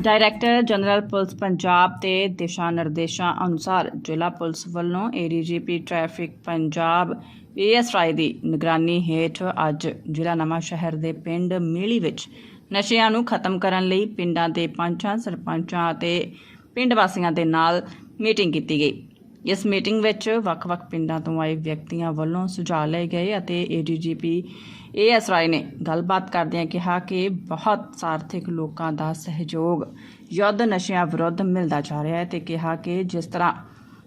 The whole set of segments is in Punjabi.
ਡਾਇਰੈਕਟਰ ਜਨਰਲ ਪੁਲਿਸ ਪੰਜਾਬ ਦੇ ਦਿਸ਼ਾ ਨਿਰਦੇਸ਼ਾਂ ਅਨੁਸਾਰ ਜ਼ਿਲ੍ਹਾ ਪੁਲਿਸ ਵੱਲੋਂ ਏਡੀਜੀਪੀ ਟ੍ਰੈਫਿਕ ਪੰਜਾਬ ਏਐਸਆਈ ਦੀ ਨਿਗਰਾਨੀ ਹੇਠ ਅੱਜ ਜ਼ਿਲ੍ਹਾ ਨਵਾਂ ਸ਼ਹਿਰ ਦੇ ਪਿੰਡ ਮੀਲੀ ਵਿੱਚ ਨਸ਼ਿਆਂ ਨੂੰ ਖਤਮ ਕਰਨ ਲਈ ਪਿੰਡਾਂ ਦੇ ਪੰਚਾਂ, ਸਰਪੰਚਾਂ ਅਤੇ ਪਿੰਡ ਵਾਸੀਆਂ ਦੇ ਨਾਲ ਮੀਟਿੰਗ ਕੀਤੀ ਗਈ। ਇਸ ਮੀਟਿੰਗ ਵਿੱਚ ਵੱਖ-ਵੱਖ ਪਿੰਡਾਂ ਤੋਂ ਆਏ ਵਿਅਕਤੀਆਂ ਵੱਲੋਂ ਸੁਝਾਅ ਲਏ ਗਏ ਅਤੇ ਏਡੀਜੀਪੀ ਏਐਸ ਰਾਏ ਨੇ ਗੱਲਬਾਤ ਕਰਦਿਆਂ ਕਿਹਾ ਕਿ ਬਹੁਤ ਸਾਰਥਿਕ ਲੋਕਾਂ ਦਾ ਸਹਿਯੋਗ ਯੁੱਧ ਨਸ਼ਿਆਂ ਵਿਰੁੱਧ ਮਿਲਦਾ ਜਾ ਰਿਹਾ ਹੈ ਤੇ ਕਿਹਾ ਕਿ ਜਿਸ ਤਰ੍ਹਾਂ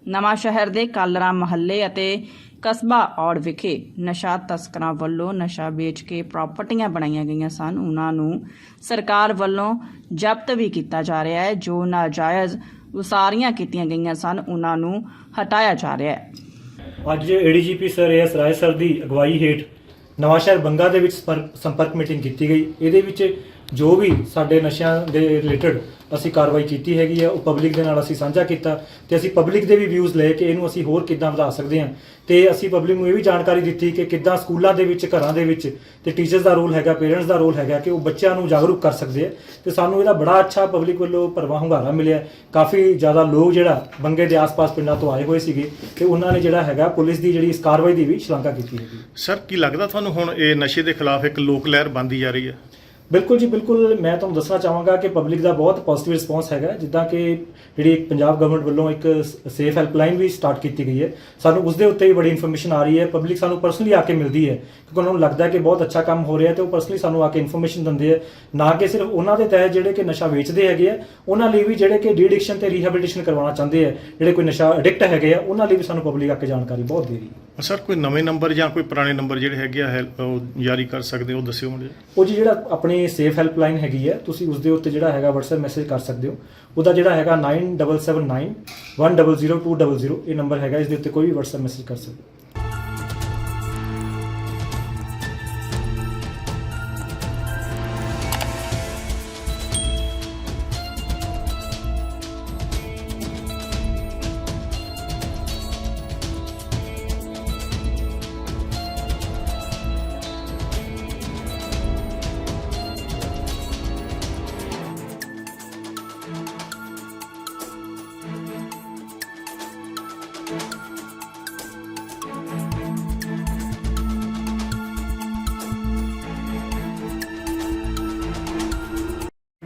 ਨਵਾਂ ਸ਼ਹਿਰ ਦੇ ਕਾਲਰਾ ਮਹੱਲੇ ਅਤੇ ਕਸਬਾ ਔੜ ਵਿਖੇ ਨਸ਼ਾ ਤਸਕਰਾਂ ਵੱਲੋਂ ਨਸ਼ਾ ਵੇਚ ਕੇ ਪ੍ਰਾਪਰਟੀਆਂ ਬਣਾਈਆਂ ਗਈਆਂ ਸਨ, ਉਹਨਾਂ ਨੂੰ ਸਰਕਾਰ ਵੱਲੋਂ ਜ਼ਬਤ ਵੀ ਕੀਤਾ ਜਾ ਰਿਹਾ ਹੈ, ਜੋ ਨਾਜਾਇਜ਼ ਉਸਾਰੀਆਂ ਕੀਤੀਆਂ ਗਈਆਂ ਸਨ, ਉਹਨਾਂ ਨੂੰ ਹਟਾਇਆ ਜਾ ਰਿਹਾ ਹੈ। ਅੱਜ ADGP sir S Rai sir ਦੀ ਅਗਵਾਈ ਹੇਠ ਨਵਾਂਸ਼ਹਿਰ ਬੰਗਾ ਦੇ ਵਿੱਚ ਸੰਪਰਕ ਮੀਟਿੰਗ ਕੀਤੀ ਗਈ। ਇਹਦੇ ਵਿੱਚ ਜੋ ਵੀ ਸਾਡੇ ਨਸ਼ਿਆਂ ਦੇ ਰਿਲੇਟਡ ਅਸੀਂ ਕਾਰਵਾਈ ਕੀਤੀ ਹੈਗੀ ਹੈ, ਉਹ ਪਬਲਿਕ ਦੇ ਨਾਲ ਅਸੀਂ ਸਾਂਝਾ ਕੀਤਾ ਤੇ ਅਸੀਂ ਪਬਲਿਕ ਦੇ ਵੀ ਵਿਊਜ਼ ਲਏ ਕਿ ਇਹਨੂੰ ਅਸੀਂ ਹੋਰ ਕਿੱਦਾਂ ਵਧਾ ਸਕਦੇ ਹਾਂ। ਤੇ ਅਸੀਂ ਪਬਲਿਕ ਨੂੰ ਇਹ ਵੀ ਜਾਣਕਾਰੀ ਦਿੱਤੀ ਕਿ ਕਿੱਦਾਂ ਸਕੂਲਾਂ ਦੇ ਵਿੱਚ, ਘਰਾਂ ਦੇ ਵਿੱਚ ਤੇ ਟੀਚਰਸ ਦਾ ਰੋਲ ਹੈਗਾ ਪੇਰੈਂਟਸ ਦਾ ਰੋਲ ਹੈਗਾ ਕਿ ਉਹ ਬੱਚਿਆਂ ਨੂੰ ਜਾਗਰੂਕ ਕਰ ਸਕਦੇ ਆ ਤੇ ਸਾਨੂੰ ਇਹਦਾ ਬੜਾ ਅੱਛਾ ਪਬਲਿਕ ਵੱਲੋਂ ਭਰਵਾਂ ਹੁੰਗਾਰਾ ਮਿਲਿਆ। ਕਾਫੀ ਜ਼ਿਆਦਾ ਲੋਕ ਜਿਹੜਾ ਬੰਗੇ ਦੇ ਆਸ-ਪਾਸ ਪਿੰਡਾਂ ਤੋਂ ਆਏ ਹੋਏ ਸੀਗੇ ਤੇ ਉਹਨਾਂ ਨੇ ਜਿਹੜਾ ਹੈਗਾ ਪੁਲਿਸ ਦੀ ਜਿਹੜੀ ਇਸ ਕਾਰਵਾਈ ਦੀ ਵੀ ਸ਼ਲਾਘਾ ਕੀਤੀ ਹੈਗੀ। ਸਰ ਕੀ ਲੱਗਦਾ ਤੁਹਾਨੂੰ ਹੁਣ ਇਹ ਨਸ਼ੇ ਦੇ ਖਿਲਾਫ ਇੱਕ ਲੋਕ ਲਹਿਰ ਬਣਦੀ ਜਾ ਰਹੀ ਹੈ? ਬਿਲਕੁਲ ਜੀ, ਬਿਲਕੁਲ ਮੈਂ ਤੁਹਾਨੂੰ ਦੱਸਣਾ ਚਾਹਾਂਗਾ ਕਿ ਪਬਲਿਕ ਦਾ ਬਹੁਤ ਪੋਜ਼ਿਟਿਵ ਰਿਸਪੌਂਸ ਹੈਗਾ ਜਿੱਦਾਂ ਕਿ ਜਿਹੜੀ ਪੰਜਾਬ ਗਵਰਨਮੈਂਟ ਵੱਲੋਂ ਇੱਕ ਸੇਫ ਹੈਲਪਲਾਈਨ ਵੀ ਸਟਾਰਟ ਕੀਤੀ ਗਈ ਹੈ। ਸਾਨੂੰ ਉਸ ਦੇ ਉੱਤੇ ਵੀ ਬੜੀ ਇਨਫੋਰਮੇਸ਼ਨ ਆ ਰਹੀ ਹੈ ਪਬਲਿਕ ਸਾਨੂੰ ਪਰਸਨਲੀ ਆ ਕੇ ਮਿਲਦੀ ਹੈ, ਕਿਉਂਕਿ ਉਹਨਾਂ ਨੂੰ ਲੱਗਦਾ ਹੈ ਕਿ ਬਹੁਤ ਅੱਛਾ ਕੰਮ ਹੋ ਰਿਹਾ ਤੇ ਉਹ ਪਰਸਨਲੀ ਸਾਨੂੰ ਆ ਕੇ ਇਨਫੋਰਮੇਸ਼ਨ ਦਿੰਦੇ ਆ ਨਾ ਕਿ ਸਿਰਫ ਉਹਨਾਂ ਦੇ ਤਹਿਤ ਜਿਹੜੇ ਕਿ ਨਸ਼ਾ ਵੇਚਦੇ ਹੈਗੇ ਆ ਉਹਨਾਂ ਲਈ ਵੀ ਜਿਹੜੇ ਕਿ ਡੀਡਿਕਸ਼ਨ ਤੇ ਰੀਹੈਬਿਲਿਟੇਸ਼ਨ ਕਰਵਾਉਣਾ ਚਾਹੁੰਦੇ ਆ ਜਿਹੜੇ ਕੋਈ ਨਸ਼ਾ ਐਡਿਕਟ ਹੈਗੇ ਆ ਉਹਨਾਂ ਲਈ ਵੀ ਸਾਨੂੰ ਪਬਲਿਕ ਆ ਕੇ ਜਾਣਕਾਰੀ ਬਹੁਤ ਦੇ ਰਹੀ ਹੈ। ਸਰ, ਕੋਈ ਨਵੇਂ ਨੰਬਰ ਜਾਂ ਕੋਈ ਪੁਰਾਣੇ ਨੰਬਰ ਜਿਹੜੇ ਹੈਗੇ ਆ, ਹੈਲ- ਉਹ ਜਾਰੀ ਕਰ ਸਕਦੇ ਹੋ, ਉਹ ਦੱਸਿਓ ਮੈਨੂੰ ਉਹ ਜੀ ਜਿਹੜਾ ਆਪਣੀ ਸੇਫ ਹੈਲਪਲਾਈਨ ਹੈਗੀ ਹੈ, ਤੁਸੀਂ ਉਸ ਦੇ ਉੱਤੇ ਜਿਹੜਾ ਹੈਗਾ WhatsApp ਮੈਸੇਜ ਕਰ ਸਕਦੇ ਹੋ। ਉਹਦਾ ਜਿਹੜਾ ਹੈਗਾ 9779 100200 ਇਹ ਨੰਬਰ ਹੈਗਾ, ਇਸ ਦੇ ਉੱਤੇ ਕੋਈ ਵੀ WhatsApp ਮੈਸੇਜ ਕਰ ਸਕਦੇ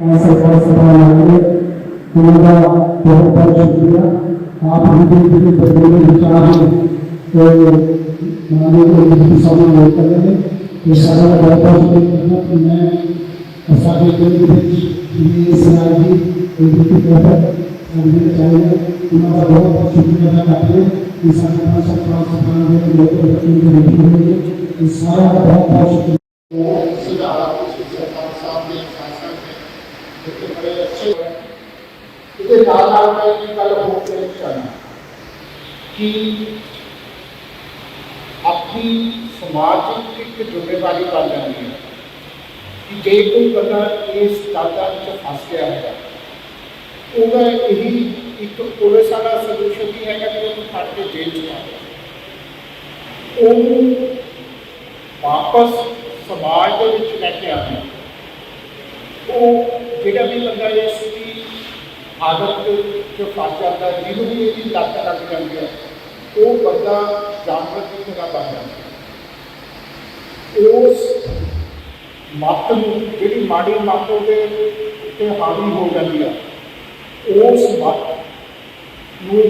सरकार सभा उनका बहुत बहुत शुक्रिया आप हिंदी के विचार तो सभा में कर हैं सारा बहुत बहुत शुक्रिया कि मैं के लिए ये चाहिए उनका बहुत बहुत शुक्रिया अदा करते हैं सारा बहुत बहुत शुक्रिया ਇਹਦੇ ਨਾਲ ਨਾਲ ਮੈਂ ਇਹ ਗੱਲ ਹੋਰ ਪੇਸ਼ ਕਰਨਾ ਕਿ ਆਪਣੀ ਸਮਾਜਿਕ ਇੱਕ ਜ਼ਿੰਮੇਵਾਰੀ ਬਣ ਜਾਂਦੀ ਹੈ ਕਿ ਜੇ ਕੋਈ ਬੰਦਾ ਇਸ ਦਾਦਾ ਵਿੱਚ ਫਸ ਗਿਆ ਹੈ ਉਹਦਾ ਇਹੀ ਇੱਕ ਪੁਲਿਸ ਵਾਲਾ ਸੋਲੂਸ਼ਨ ਵੀ ਹੈਗਾ ਕਿ ਉਹਨੂੰ ਫੜ ਕੇ ਜੇਲ੍ਹ ਚ ਪਾ ਦਿਓ। ਉਹਨੂੰ ਵਾਪਸ ਸਮਾਜ ਦੇ ਵਿੱਚ ਲੈ ਕੇ ਆਉਣਾ ਉਹ ਜਿਹੜਾ ਵੀ ਬੰਦਾ ਇਸ ਦੀ ਆਦਤ ਜੋ ਫਸ ਜਾਂਦਾ ਜਿਹਨੂੰ ਵੀ ਇਹਦੀ ਲੱਤ ਲੱਗ ਜਾਂਦੀ ਹੈ, ਉਹ ਬੰਦਾ ਜਾਨਵਰ ਦੀ ਤਰ੍ਹਾਂ ਬਣ ਜਾਂਦਾ ਉਸ ਮੱਤ ਨੂੰ, ਜਿਹੜੀ ਮਾੜੀ ਮੱਤ ਉਹਦੇ ਉੱਤੇ ਹਾਵੀ ਹੋ ਜਾਂਦੀ ਹੈ, ਉਸ ਮੱਤ ਨੂੰ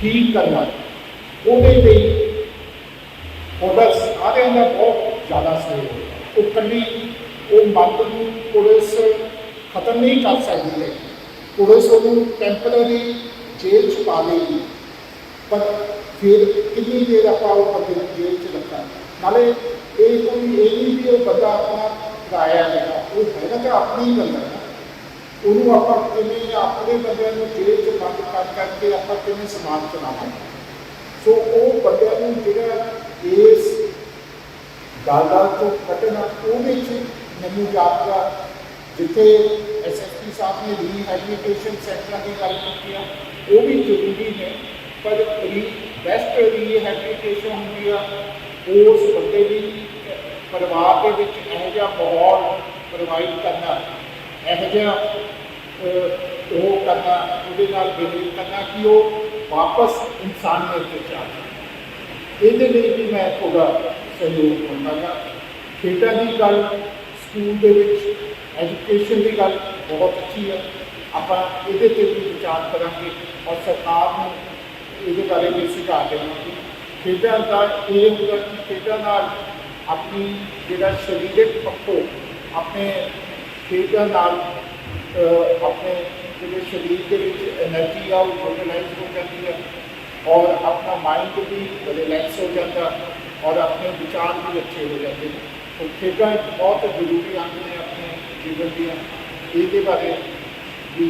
ਠੀਕ ਕਰਨਾ, ਉਹਦੇ ਲਈ ਉਹਦਾ ਸਾਰਿਆਂ ਦਾ ਬਹੁਤ ਜ਼ਿਆਦਾ ਸਹਿਯੋਗ ਉਹ ਕੱਲੀ ਉਹ ਮੱਤ ਨੂੰ ਪੁਲਿਸ ਖਤਮ ਨਹੀਂ ਕਰ ਸਕਦੀ ਹੈ। ਪੁਲਿਸ ਉਹਨੂੰ ਟੈਂਪਰਰੀ ਜੇਲ੍ਹ ਚ ਪਾ ਦੇਗੀ ਪਰ ਫਿਰ ਕਿੰਨੀ ਦੇਰ ਆਪਾਂ ਉਹ ਬੰਦੇ ਨੂੰ ਜੇਲ੍ਹ ਚ ਰੱਖਾਂ ਨਾਲੇ ਇਹ ਕੋਈ ਇਹ ਨਹੀਂ ਵੀ ਉਹ ਬੰਦਾ ਆਪਣਾ ਕਿਰਾਇਆ ਹੈਗਾ। ਉਹ ਹੈਗਾ ਤਾਂ ਆਪਣੀ ਬੰਦਾ ਉਹਨੂੰ ਆਪਾਂ ਕਿਵੇਂ ਆਪਣੇ ਬੰਦਿਆਂ ਨੂੰ ਜੇਲ੍ਹ ਚ ਬੰਦ ਕਰ ਕਰਕੇ ਆਪਾਂ ਕਿਵੇਂ ਸਮਾਜ ਚਲਾਵਾਂਗੇ? ਸੋ ਉਹ ਬੰਦਿਆਂ ਨੂੰ ਜਿਹੜਾ ਇਸ ਗਾਲਦਾਰ ਤੋਂ ਕੱਟਣਾ ਉਹਦੇ 'ਚ ਮੈਨੂੰ ਜਾਪਦਾ ਜਿੱਥੇ ਐਸਐਸਪੀ ਸਾਹਿਬ ਨੇ ਰੀਹੈਬਿਲਿਟੇਸ਼ਨ ਸੈਂਟਰਾਂ ਦੀ ਗੱਲ ਕੀਤੀ ਆ, ਉਹ ਵੀ ਜ਼ਰੂਰੀ ਨੇ ਪਰ ਰੀ ਬੈਸਟ ਰੀਹੈਬਿਲਿਟੇਸ਼ਨ ਹੁੰਦੀ ਆ ਉਸ ਬੰਦੇ ਦੀ, ਪਰਿਵਾਰ ਦੇ ਵਿੱਚ ਇਹੋ ਜਿਹਾ ਮਾਹੌਲ ਪ੍ਰੋਵਾਈਡ ਕਰਨਾ, ਇਹੋ ਜਿਹਾ ਉਹ ਕਰਨਾ, ਉਹਦੇ ਨਾਲ ਬਿਹੇਵ ਕਰਨਾ ਕਿ ਉਹ ਵਾਪਸ ਇਨਸਾਨੀਅਤ ਤੇ ਚਾਹੇ ਇਹਦੇ ਲਈ ਵੀ ਮੈਂ ਤੁਹਾਡਾ ਸਹਿਯੋਗ ਮੰਗਾਂਗਾ ਖੇਡਾਂ ਦੀ ਗੱਲ ਸਕੂਲ ਦੇ ਵਿੱਚ एजुकेशन की गल बहुत अच्छी है। आप भी विचार करा और सरकार ने ये बारे भी सुझा देना कि खेडा का यह होगा कि खेड अपनी जो शरीर पक्षों अपने खेडा अपने जो शरीर के एनर्जी है, वो रिलैक्स हो जाती है और अपना माइंड भी रिलैक्स हो जाता और अपने विचार भी अच्छे हो जाते हैं। तो खेडा एक बहुत ज़रूरी अंक है। ਨੇ ਆਪਣੇ ਇਹਦੇ ਬਾਰੇ ਵੀ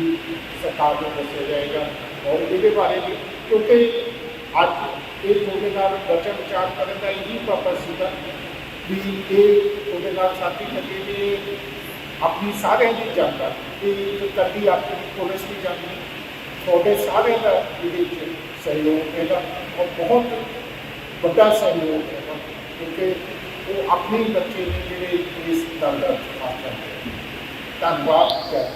ਸਰਕਾਰ ਨੂੰ ਦੱਸਿਆ ਜਾਏਗਾ ਔਰ ਇਹਦੇ ਬਾਰੇ ਵੀ, ਕਿਉਂਕਿ ਅੱਜ ਇਹ ਤੁਹਾਡੇ ਨਾਲ ਬਚਨ ਵਿਚਾਰ ਕਰਨ ਦਾ ਇਹੀ ਪਰਪਸ ਸੀਗਾ ਵੀ ਇਹ ਤੁਹਾਡੇ ਨਾਲ ਸਾਥੀ ਲੱਗੇ ਵੀ ਆਪਣੀ ਸਾਰਿਆਂ ਦੀ ਜਾਂਦਾ ਇਹ ਜੋ ਕਰਦੀ ਆਪਣੀ ਪੁਲਿਸ ਦੀ ਜਾਂਦੀ ਤੁਹਾਡੇ ਸਾਰਿਆਂ ਦਾ ਇਹਦੇ ਵਿੱਚ ਸਹਿਯੋਗ ਹੈਗਾ ਔਰ ਬਹੁਤ ਵੱਡਾ ਸਹਿਯੋਗ ਹੈਗਾ। ਕਿਉਂਕਿ ਉਹ ਆਪਣੇ ਬੱਚੇ ਨੇ ਜਿਹੜੇ ਇਸ ਦਲ ਦਾ ਪਾਸ ਕਰਦੇ ਧੰਨਵਾਦ ਜੈ